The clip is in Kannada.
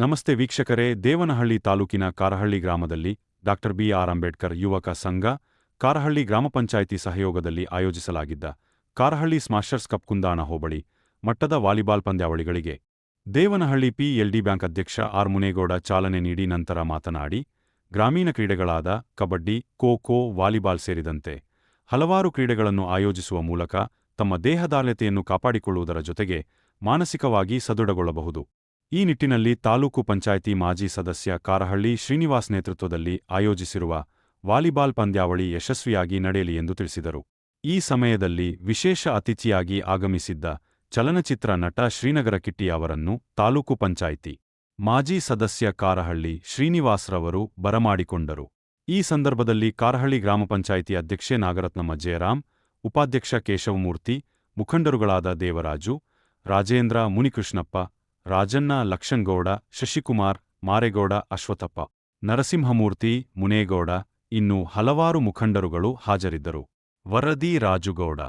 ನಮಸ್ತೆ ವೀಕ್ಷಕರೇ, ದೇವನಹಳ್ಳಿ ತಾಲೂಕಿನ ಕಾರಹಳ್ಳಿ ಗ್ರಾಮದಲ್ಲಿ ಡಾಕ್ಟರ್ ಬಿ ಆರ್ ಅಂಬೇಡ್ಕರ್ ಯುವಕ ಸಂಘ, ಕಾರಹಳ್ಳಿ ಗ್ರಾಮ ಪಂಚಾಯಿತಿ ಸಹಯೋಗದಲ್ಲಿ ಆಯೋಜಿಸಲಾಗಿದ್ದ ಕಾರಹಳ್ಳಿ ಸ್ಮಾಷರ್ಸ್ ಕಪ್ ಕುಂದಾಣ ಹೋಬಳಿ, ಮಟ್ಟದ ವಾಲಿಬಾಲ್ ಪಂದ್ಯಾವಳಿಗಳಿಗೆ ದೇವನಹಳ್ಳಿ ಪಿಎಲ್ಡಿ ಬ್ಯಾಂಕ್ ಅಧ್ಯಕ್ಷ ಆರ್. ಮುನೇಗೌಡ ಚಾಲನೆ ನೀಡಿ ನಂತರ ಮಾತನಾಡಿ, ಗ್ರಾಮೀಣ ಕ್ರೀಡೆಗಳಾದ ಕಬಡ್ಡಿ, ಖೋ ಖೋ, ವಾಲಿಬಾಲ್ ಸೇರಿದಂತೆ ಹಲವಾರು ಕ್ರೀಡೆಗಳನ್ನು ಆಯೋಜಿಸುವ ಮೂಲಕ ತಮ್ಮ ದೇಹದಾರ್ಢ್ಯತೆಯನ್ನು ಕಾಪಾಡಿಕೊಳ್ಳುವುದರ ಜೊತೆಗೆ ಮಾನಸಿಕವಾಗಿ ಸದೃಢಗೊಳ್ಳಬಹುದು. ಈ ನಿಟ್ಟಿನಲ್ಲಿ ತಾಲೂಕು ಪಂಚಾಯಿತಿ ಮಾಜಿ ಸದಸ್ಯ ಕಾರಹಳ್ಳಿ ಶ್ರೀನಿವಾಸ್ ನೇತೃತ್ವದಲ್ಲಿ ಆಯೋಜಿಸಿರುವ ವಾಲಿಬಾಲ್ ಪಂದ್ಯಾವಳಿ ಯಶಸ್ವಿಯಾಗಿ ನಡೆಯಲಿ ಎಂದು ತಿಳಿಸಿದರು. ಈ ಸಮಯದಲ್ಲಿ ವಿಶೇಷ ಅತಿಥಿಯಾಗಿ ಆಗಮಿಸಿದ್ದ ಚಲನಚಿತ್ರ ನಟ ಶ್ರೀನಗರ ಕಿಟ್ಟಿ ಅವರನ್ನು ತಾಲೂಕು ಪಂಚಾಯಿತಿ ಮಾಜಿ ಸದಸ್ಯ ಕಾರಹಳ್ಳಿ ಶ್ರೀನಿವಾಸ್ರವರು ಬರಮಾಡಿಕೊಂಡರು. ಈ ಸಂದರ್ಭದಲ್ಲಿ ಕಾರಹಳ್ಳಿ ಗ್ರಾಮ ಪಂಚಾಯಿತಿ ಅಧ್ಯಕ್ಷೆ ನಾಗರತ್ನಮ್ಮ ಜಯರಾಮ್ ಉಪಾಧ್ಯಕ್ಷ ಕೇಶವಮೂರ್ತಿ, ಮುಖಂಡರುಗಳಾದ ದೇವರಾಜು, ರಾಜೇಂದ್ರ ಮುನಿಕೃಷ್ಣಪ್ಪ ರಾಜಣ್ಣ ಲಕ್ಷಂಗೌಡ ಶಶಿಕುಮಾರ್ ಮಾರೇಗೌಡ ಅಶ್ವಥಪ್ಪ ನರಸಿಂಹಮೂರ್ತಿ ಮುನೇಗೌಡ ಇನ್ನೂ ಹಲವಾರು ಮುಖಂಡರುಗಳು ಹಾಜರಿದ್ದರು. ವರದಿ ರಾಜುಗೌಡ.